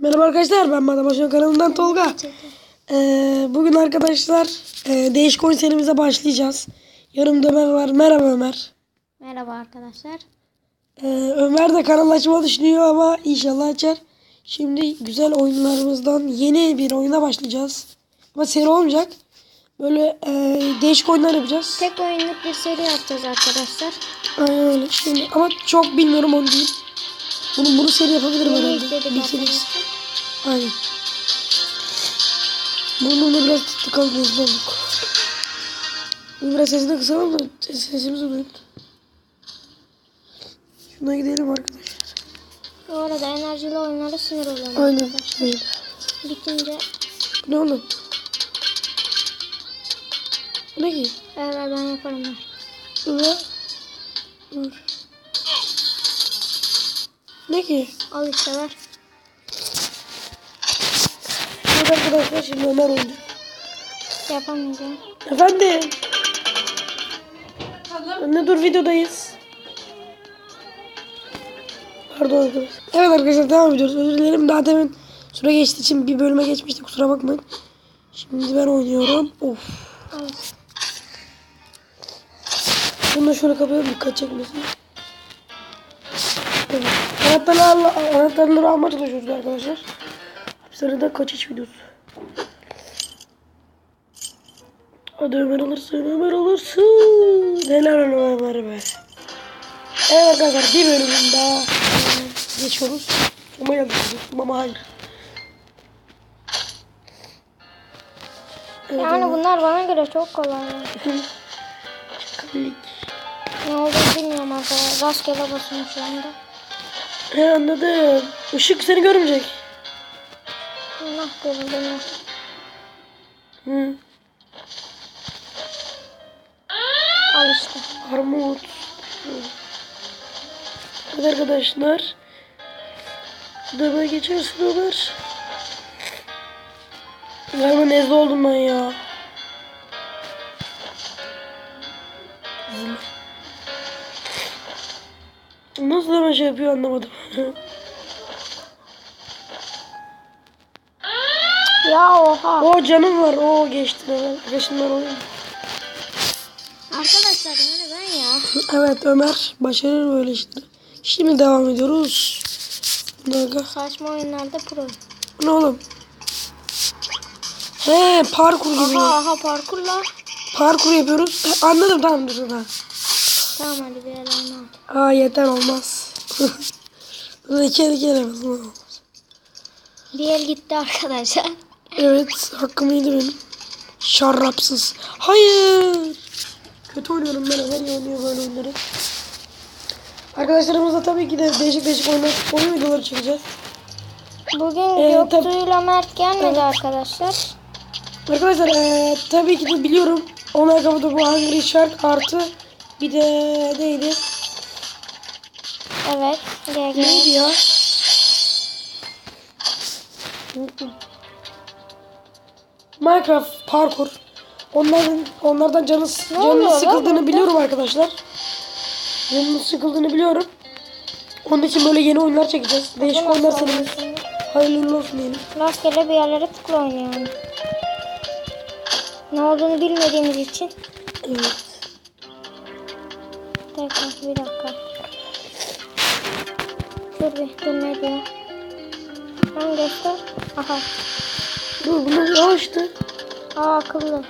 Merhaba arkadaşlar ben Madabaşan kanalından Tolga. Ee, bugün arkadaşlar e, değişik oyun serimize başlayacağız. Yanımda Ömer var. Merhaba Ömer. Merhaba arkadaşlar. Ee, Ömer de kanal açma düşünüyor ama inşallah açar. Şimdi güzel oyunlarımızdan yeni bir oyuna başlayacağız. Ama seri olmayacak. Böyle e, değişik oyunlar yapacağız. Tek oyunluk bir seri yapacağız arkadaşlar. Aynen öyle. Şimdi ama çok bilmiyorum onu değil. Bunu, bunu seri yapabilirim Yeni herhalde. izledik Bir seri. arkadaşlar. Aynen. Burnumda biraz tıkalı hızlı olduk. Bunu biraz sesini kısalım da ses, sesimizi duyun. Şuna gidelim arkadaşlar. Bu arada enerjili oyunlara sinir oluyorum. Aynen. arkadaşlar. Öyle. Bitince Bu ne oğlum? Bu ne ki? ver ver ben yaparım ben. Dur lan. Dur. Ne ki? Al işte ver. Evet arkadaşlar şimdi Ömer oynuyor. Yapamayacağım. Efendim? Anne dur videodayız. Pardon arkadaşlar. Evet arkadaşlar devam ediyoruz. Özür dilerim. Daha demin süre geçtiği için bir bölüme geçmiştik. Kusura bakmayın. Şimdi ben oynuyorum. Of. İşte. Bunu da şöyle kapayalım dikkat çekmesin. Evet. Anahtarları, anahtarları almaya çalışıyoruz arkadaşlar. Sırada kaçış videosu. Hadi Ömer alırsın, Ömer alırsın. Helal olsun Ömer be. Evet arkadaşlar bir bölümün daha geçiyoruz. Ama yanlış ama hayır. Evet, Yani Ömer. bunlar bana göre çok kolay. Klik. Ne olduğunu bilmiyorum arkadaşlar. Rastgele basıyorum şu anda. He anladım. Işık seni görmeyecek. Allah mü? Hı. Al işte. Armut. Evet arkadaşlar. Dama geçersin Ömer. Galiba nezle oldum ben ya. Nasıl hemen şey yapıyor anlamadım. Ya oha. o canım var. O geçti. Evet. Arkadaşımlar oyun. Arkadaşlar yani ben ya. Evet Ömer başarır böyle işte. Şimdi devam ediyoruz. Dakika. Saçma oyunlarda pro. Ne oğlum? He parkur gibi. Aha aha parkurla. Parkur yapıyoruz. Anladım tamam dur dur. ha. Tamam hadi bir elini al. Aa yeter olmaz. El yapalım, olmaz. Bir el gitti arkadaşlar. Evet hakkım iyiydi benim. Şarrapsız. Hayır. Kötü oynuyorum ben. Her iyi oynuyor böyle oyunları. Arkadaşlarımızla tabii ki de değişik değişik oyunlar, oyun videoları çekeceğiz. Bugün Ee, Göktuğ'yla Mert gelmedi arkadaşlar. Arkadaşlar eee, tabii ki de biliyorum. Onlar kapıda bu Hungry Shark artı bir de neydi? Evet. Gel Neydi gel. ya? Unuttum. Minecraft parkur. Onların onlardan canı canı sıkıldığını biliyorum arkadaşlar. Canının sıkıldığını biliyorum. Onun için böyle yeni oyunlar çekeceğiz. Değişik oyunlar serimiz. Hayırlı olsun diyelim. Rastgele bir yerlere tıkla yani. Ne olduğunu bilmediğimiz için. Evet. Tekrar bir dakika. Dur bir ne diyor. Ben göster. Aha. Dur bunu yavaştı. Aa akıllı.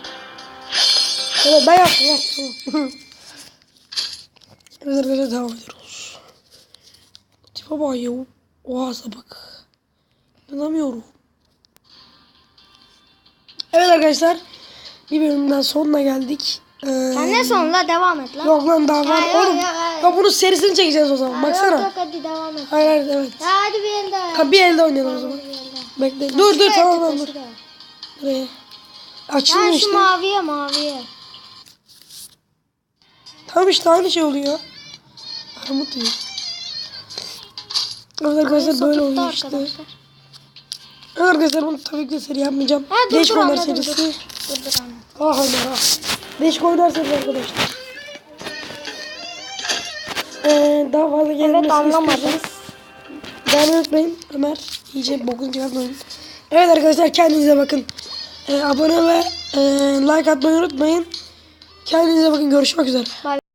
Evet ben yaptım. yaptım. evet arkadaşlar devam ediyoruz. Tipe bak ya. Oha bak. İnanamıyorum. Evet arkadaşlar. Bir bölümden sonuna geldik. Ee, Sen ne sonla devam et lan. Yok lan daha var. Hayır, Oğlum hayır, hayır. ya bunu serisini çekeceğiz o zaman. Ha, Baksana. Yok, yok, hadi devam et. Hayır hayır evet. Ya hadi bir elde. Ha, bir elde oynayalım o zaman. Bekle. Dur dur tamam lan dur. Buraya. Açılmıyor işte. şu maviye maviye. Tamam işte aynı şey oluyor. Armut yiyor. Arkadaşlar böyle oluyor işte. Arkadaşlar. Bunu tabii ki seri yapmayacağım. Ha, dur, Geç dur, anladım, serisi. Dur, dur, anladım. Ah Allah. 5 gol derseniz arkadaşlar. Ee, daha fazla gelmesini evet, anlamadınız. Beğenmeyi unutmayın. Ömer iyice bokun gibi. Evet arkadaşlar kendinize bakın. Ee, abone ve e, like atmayı unutmayın. Kendinize bakın. Görüşmek üzere. Bye.